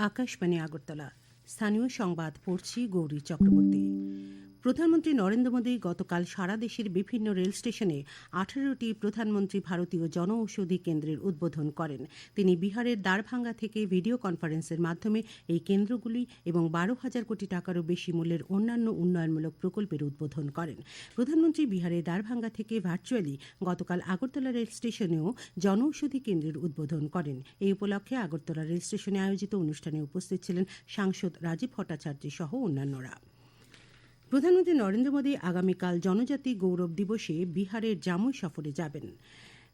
আকাশবাণী আগরতলা। স্থানীয় সংবাদ পড়ছি গৌরী চক্রবর্তী। প্রধানমন্ত্রী নরেন্দ্র মোদী গতকাল সারা দেশের বিভিন্ন রেল স্টেশনে আঠারোটি প্রধানমন্ত্রী ভারতীয় জনঔষধি কেন্দ্রের উদ্বোধন করেন। তিনি বিহারের দ্বারভাঙ্গা থেকে ভিডিও কনফারেন্সের মাধ্যমে এই কেন্দ্রগুলি এবং বারো হাজার কোটি টাকারও বেশি মূল্যের অন্যান্য উন্নয়নমূলক প্রকল্পের উদ্বোধন করেন। প্রধানমন্ত্রী বিহারের দ্বারভাঙ্গা থেকে ভার্চুয়ালি গতকাল আগরতলা রেল স্টেশনেও জনঔষধি কেন্দ্রের উদ্বোধন করেন। এই উপলক্ষে আগরতলা রেল স্টেশনে আয়োজিত অনুষ্ঠানে উপস্থিত ছিলেন সাংসদ রাজীব ভট্টাচার্য সহ অন্যান্যরা। প্রধানমন্ত্রী নরেন্দ্র মোদী আগামীকাল জনজাতি গৌরব দিবসে বিহারের জামুই সফরে যাবেন।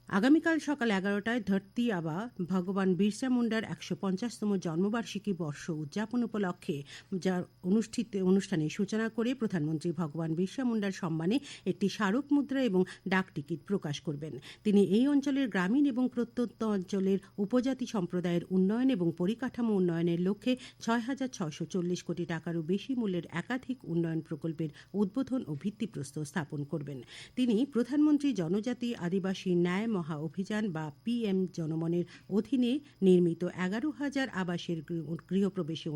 আগামীকাল সকাল এগারোটায় ধরতি আবা ভগবান বিরসা মুন্ডার একশো পঞ্চাশতম জন্মবার্ষিকী বর্ষ উদযাপন উপলক্ষে যার অনুষ্ঠিত অনুষ্ঠানে সূচনা করে প্রধানমন্ত্রী ভগবান বিরসা মুন্ডার সম্মানে একটি স্মারক মুদ্রা এবং ডাক টিকিট প্রকাশ করবেন। তিনি এই অঞ্চলের গ্রামীণ এবং প্রত্যন্ত অঞ্চলের উপজাতি সম্প্রদায়ের উন্নয়ন এবং পরিকাঠামো উন্নয়নের লক্ষ্যে ছয় হাজার ছশো চল্লিশ কোটি টাকারও বেশি মূল্যের একাধিক উন্নয়ন প্রকল্পের উদ্বোধন ও ভিত্তিপ্রস্তর স্থাপন করবেন। তিনি প্রধানমন্ত্রী জনজাতি, আদিবাসী, ন্যায় মহা অভিযান বা পিএম জনমনের অধীনে নির্মিত এগারো হাজার আবাসের গৃহপ্রবেশে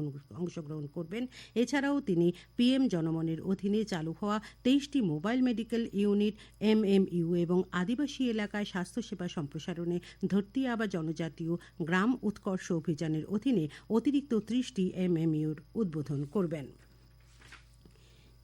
অংশগ্রহণ করবেন। এছাড়াও তিনি পিএম জনমনের অধীনে চালু হওয়া তেইশটি মোবাইল মেডিকেল ইউনিট, এমএমইউ এবং আদিবাসী এলাকায় স্বাস্থ্যসেবা সম্প্রসারণে ধরতি আবা জনজাতীয় গ্রাম উৎকর্ষ অভিযানের অধীনে অতিরিক্ত ত্রিশটি এমএমইউর উদ্বোধন করবেন।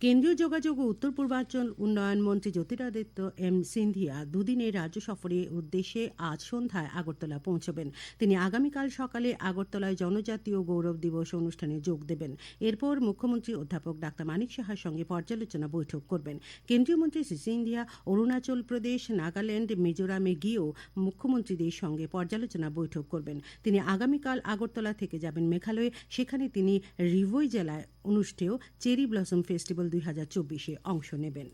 কেন্দ্রীয় যোগাযোগ ও উত্তর পূর্বাঞ্চল উন্নয়ন মন্ত্রী জ্যোতিরাদিত্য এম সিন্ধিয়া দুদিনের রাজ্য সফরের উদ্দেশ্যে আজ সন্ধ্যায় আগরতলা পৌঁছবেন। তিনি আগামীকাল সকালে আগরতলায় জনজাতীয় গৌরব দিবস অনুষ্ঠানে যোগ দেবেন। এরপর মুখ্যমন্ত্রী অধ্যাপক ডাক্তার মানিক সাহার সঙ্গে পর্যালোচনা বৈঠক করবেন। কেন্দ্রীয় মন্ত্রী শ্রী সিন্ধিয়া, অরুণাচল প্রদেশ, নাগাল্যান্ড, মিজোরামে গিয়েও মুখ্যমন্ত্রীদের সঙ্গে পর্যালোচনা বৈঠক করবেন। তিনি আগামীকাল আগরতলা থেকে যাবেন মেঘালয়ে। সেখানে তিনি রিভই জেলায় অনুষ্ঠেয় চেরি ব্লসম ফেস্টিভ্যাল দুই হাজার চব্বিশে অংশ নেবেন।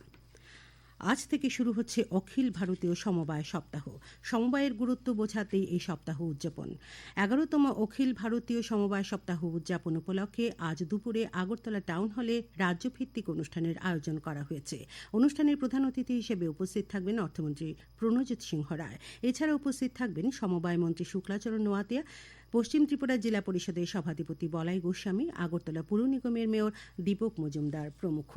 আজ থেকে শুরু হচ্ছে অখিল ভারতীয় সমবায় সপ্তাহ। সমবায়ের গুরুত্ব বোঝাতেই এই সপ্তাহ উদযাপন। এগারোতম অখিল ভারতীয় সমবায় সপ্তাহ উদযাপন উপলক্ষে আজ দুপুরে আগরতলা টাউন হলে রাজ্যভিত্তিক অনুষ্ঠানের আয়োজন করা হয়েছে। অনুষ্ঠানের প্রধান অতিথি হিসেবে উপস্থিত থাকবেন অর্থমন্ত্রী প্রণজিৎ সিংহ রায়। এছাড়া উপস্থিত থাকবেন সমবায় মন্ত্রী শুক্লাচরণ নোয়াতিয়া, পশ্চিম ত্রিপুরা জেলা পরিষদের সভাধিপতি বলাই গোস্বামী, আগরতলা পুর নিগমের মেয়র দীপক মজুমদার প্রমুখ।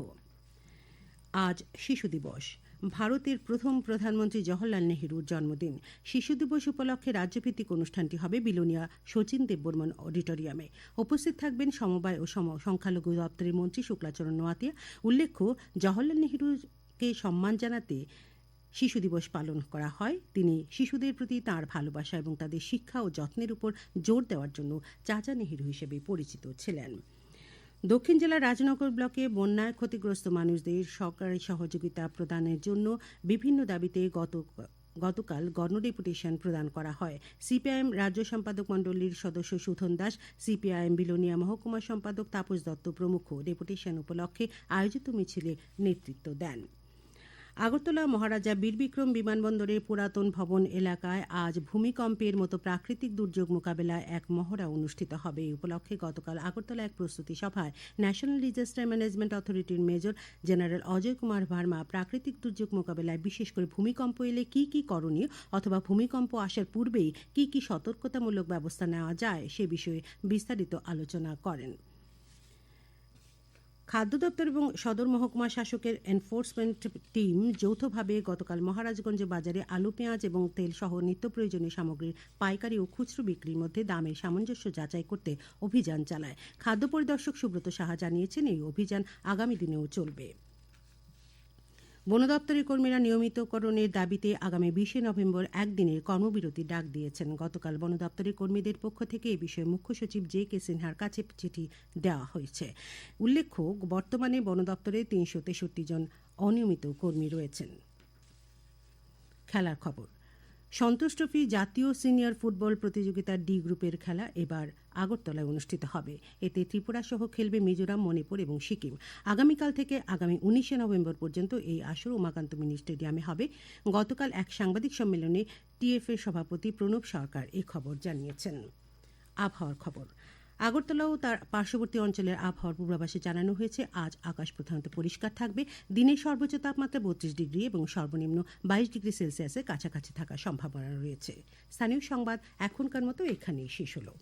আজ শিশু দিবস। ভারতের প্রথম প্রধানমন্ত্রী জওহরলাল নেহরুর জন্মদিন। শিশু দিবস উপলক্ষে রাজ্যভিত্তিক অনুষ্ঠানটি হবে বিলোনিয়া শচীন দেববর্মন অডিটোরিয়ামে। উপস্থিত থাকবেন সমবায় ও সম, সংখ্যালঘু দপ্তরের মন্ত্রী শুক্লাচরণ নোয়াতিয়া। উল্লেখ্য, জওহরলাল নেহরুকে সম্মান জানাতে শিশু দিবস পালন করা হয়। তিনি শিশুদের প্রতি তার ভালোবাসা এবং তাদের শিক্ষা ও যত্নের উপর জোর দেওয়ার জন্য চাচা নেহরু হিসেবে পরিচিত ছিলেন। দক্ষিণ জেলার রাজনগর ব্লকে বন্যায় ক্ষতিগ্রস্ত মানুষদের সরকারি সহযোগিতা প্রদানের জন্য বিভিন্ন দাবিতে গত, গতকাল গণ ডেপুটেশন প্রদান করা হয়। সিপিআইএম রাজ্য সম্পাদক মণ্ডলীর সদস্য সুথন দাস, সিপিআইএম বিলোনিয়া মহকুমা সম্পাদক তাপস দত্ত প্রমুখ ডেপুটেশন উপলক্ষে আয়োজিত মিছিলে নেতৃত্ব দেন। আগরতলা মহারাজা বীরবিক্রম বিমানবন্দরের পুরাতন ভবন এলাকায় আজ ভূমিকম্পের মতো প্রাকৃতিক দুর্যোগ মোকাবেলায় এক মহড়া অনুষ্ঠিত হবে। এই উপলক্ষে গতকাল আগরতলা এক প্রস্তুতি সভায় ন্যাশনাল ডিজাস্টার ম্যানেজমেন্ট অথরিটির মেজর জেনারেল অজয় কুমার ভার্মা প্রাকৃতিক দুর্যোগ মোকাবেলায় বিশেষ করে ভূমিকম্প এলে কি কি করণীয় অথবা ভূমিকম্প আসার পূর্বেই কি কি সতর্কতামূলক ব্যবস্থা নেওয়া যায় সে বিষয়ে বিস্তারিত আলোচনা করেন। খাদ্য দপ্তর এবং সদর মহকুমা শাসকের এনফোর্সমেন্ট টিম যৌথভাবে গতকাল মহারাজগঞ্জ বাজারে আলু, পেঁয়াজ এবং তেল সহ নিত্য প্রয়োজনীয় সামগ্রীর পাইকারি ও খুচরো বিক্রির মধ্যে দামের সামঞ্জস্য যাচাই করতে অভিযান চালায়। খাদ্য পরিদর্শক সুব্রত সাহা জানিয়েছেন, এই অভিযান আগামী দিনেও চলবে। বন দপ্তরের কর্মীরা নিয়মিতকরণের দাবিতে আগামী বিশে নভেম্বর একদিনের কর্মবিরতি ডাক দিয়েছেন। গতকাল বন দপ্তরের কর্মীদের পক্ষ থেকে এ বিষয়ে মুখ্য সচিব জে কে সিনহার কাছে চিঠি দেওয়া হয়েছে। উল্লেখ্য, বর্তমানে বন দপ্তরে তিনশো তেষট্টি জন অনিয়মিত কর্মী রয়েছেন। খেলার খবর। সন্তোষ ট্রফি জাতীয় সিনিয়র ফুটবল প্রতিযোগিতার ডি গ্রুপের খেলা এবার আগরতলায় অনুষ্ঠিত হবে। এতে ত্রিপুরা সহ খেলবে মিজোরাম, মণিপুর এবং সিকিম। আগামীকাল থেকে আগামী উনিশে নভেম্বর পর্যন্ত এই আসর উমাকান্ত মিনি স্টেডিয়ামে হবে। গতকাল এক সাংবাদিক সম্মেলনে টিএফএ সভাপতি প্রণব সরকার এ খবর জানিয়েছেন। আবহাওয়ার খবর। আগরতলা ও তার পার্শ্ববর্তী অঞ্চলের আবহাওয়ার পূর্বাভাসে জানানো হয়েছে, আজ আকাশ প্রধানত পরিষ্কার থাকবে, দিনের সর্বোচ্চ তাপমাত্রা বত্রিশ ডিগ্রি এবং সর্বনিম্ন বাইশ ডিগ্রি সেলসিয়াসের কাছাকাছি থাকার সম্ভাবনা রয়েছে। স্থানীয় সংবাদ এখনকার মতো এখানেই শেষ হলো।